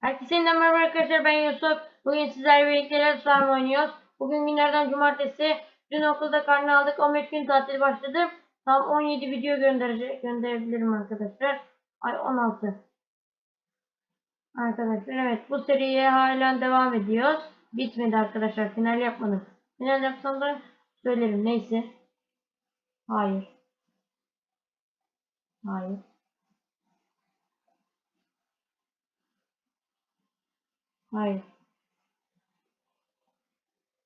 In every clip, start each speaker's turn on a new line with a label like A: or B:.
A: Herkese merhaba arkadaşlar ben Yusuf. Bugün sizlerle birlikte Let's Farm oynuyoruz. Bugün günlerden cumartesi. Dün okulda karne aldık. 15 gün tatil başladı. Tam 17 video gönderecek, gönderebilirim arkadaşlar. Ay 16. Arkadaşlar evet bu seriye halen devam ediyoruz. Bitmedi arkadaşlar. Final yapmadık. Final yapsam da söylerim. Neyse. Hayır. Hayır. Hayır.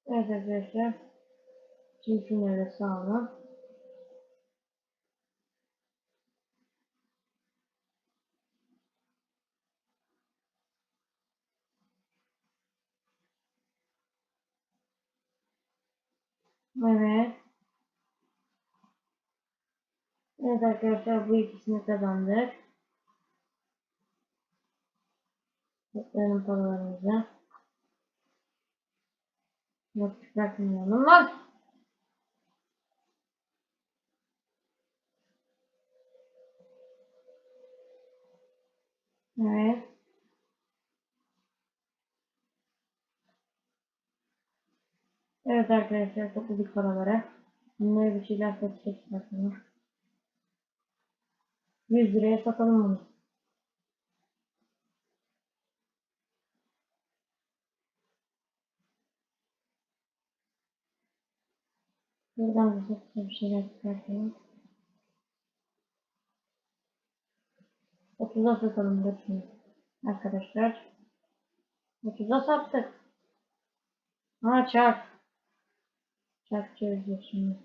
A: Evet arkadaşlar. Çiftçilere sağ olun. Evet. Evet arkadaşlar bu ikisini kazandık. Toplayalım paralarımızı. Yok bırakmayalım lan. Evet. Evet arkadaşlar topladık paraları. Bunları bir şeyler satacağız bakalım. 100 liraya satalım bunu. Buradan da satacağız bir şeyler çıkartalım. 30'a satalım şimdi. Arkadaşlar. 30'a sattık. Ha çarp. Çarp çevireceğiz şimdi.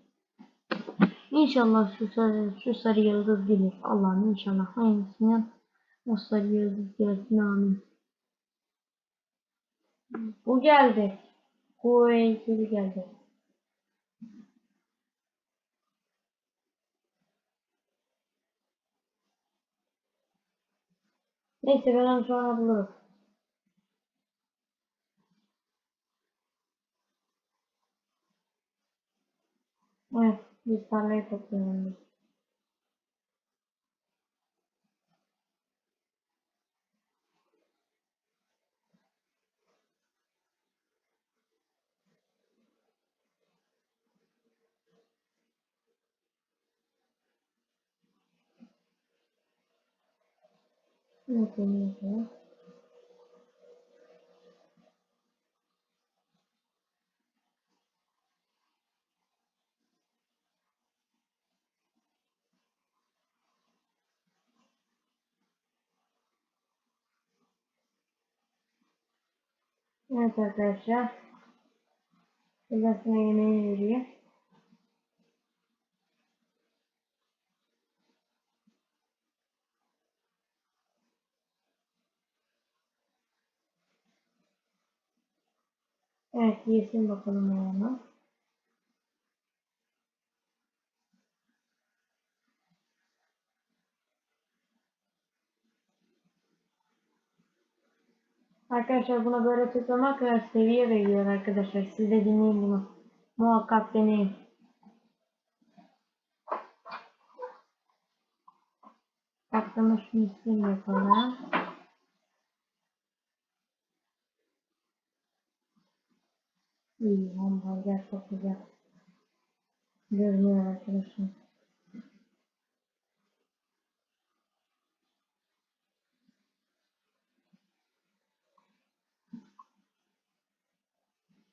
A: İnşallah şu sarı, şu sarı yıldız gelir. Allah'ım inşallah hayırlısıyla o sarı yıldız gelsin amin. Bu geldi. Kuvvetli geldi. Neyse ben onu sonra bulurum. Evet, biz tarlayı toplayalım. Evet, neyse. Evet arkadaşlar. Birazdan yemeği veriyor. Evet yesin bakalım onu. Arkadaşlar buna böyle tıklamak ve seviye veriyor arkadaşlar. Siz de dinleyin bunu. Muhakkak deneyin. Şunu isim yapalım. İyi hamburger çok güzel. Görünüyor arkadaşlar.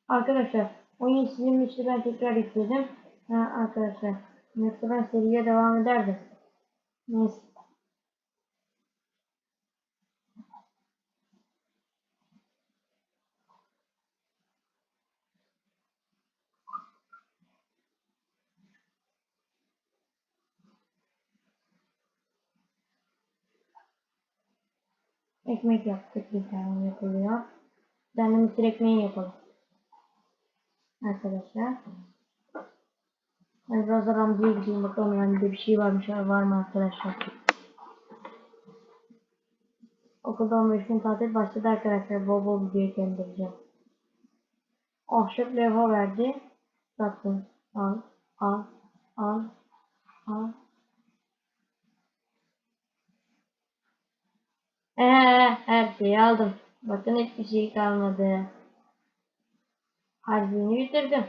A: Arkadaşlar oyun silinmişti ben tekrar yükledim. Ha, arkadaşlar ben seriye devam ederdim. Neyse. Ekmek yaptık bir tane yapılıyor. Bir tane mısır ekmeği yapalım. Arkadaşlar. Ben biraz da Ramzi'ye gideyim bakalım yani bir şey varmış var mı arkadaşlar. Okulda 15 gün tatil başladı arkadaşlar. Bol bol video göndereceğim. Ahşap levha verdi. Zaten al al al al. Her şeyi aldım. Bakın hiçbir şey kalmadı. Harcını bitirdim.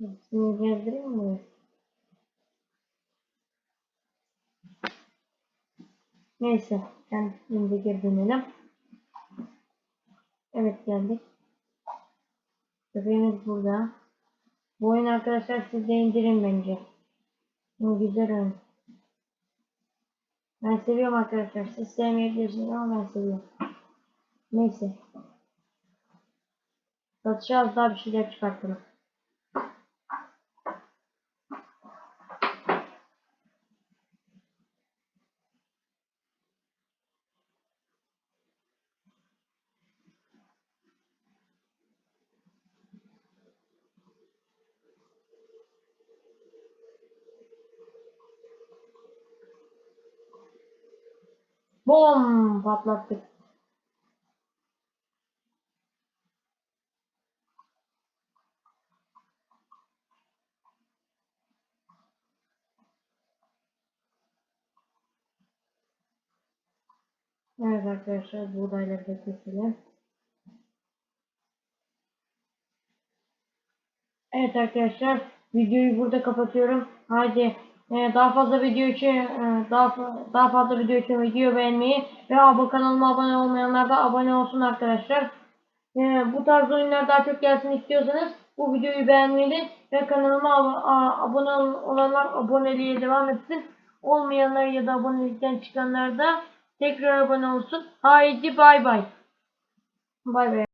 A: Hepsini gezdireyim mi? Neyse. Ben şimdi geri dönelim. Evet geldik. Köpeğimiz burada. Bu oyun arkadaşlar siz de indirin bence. Bu güzel oyun. Ben seviyorum arkadaşlar. Siz sevmeyebilirsiniz ama ben seviyorum. Neyse. Satışa az daha bir şeyler çıkartalım. Bom patlattık. Evet arkadaşlar da keselim. Evet arkadaşlar videoyu burada kapatıyorum. Haydi e, daha fazla video için e, daha daha fazla video için video beğenmeyi ve abone kanalıma abone olmayanlar da abone olsun arkadaşlar. E, bu tarz oyunlar daha çok gelsin istiyorsanız bu videoyu beğenmeli ve kanalıma abone ol- olanlar aboneliğe devam etsin. Olmayanlar ya da abonelikten çıkanlar da tekrar abone olsun. Haydi bay bay. Bay bay.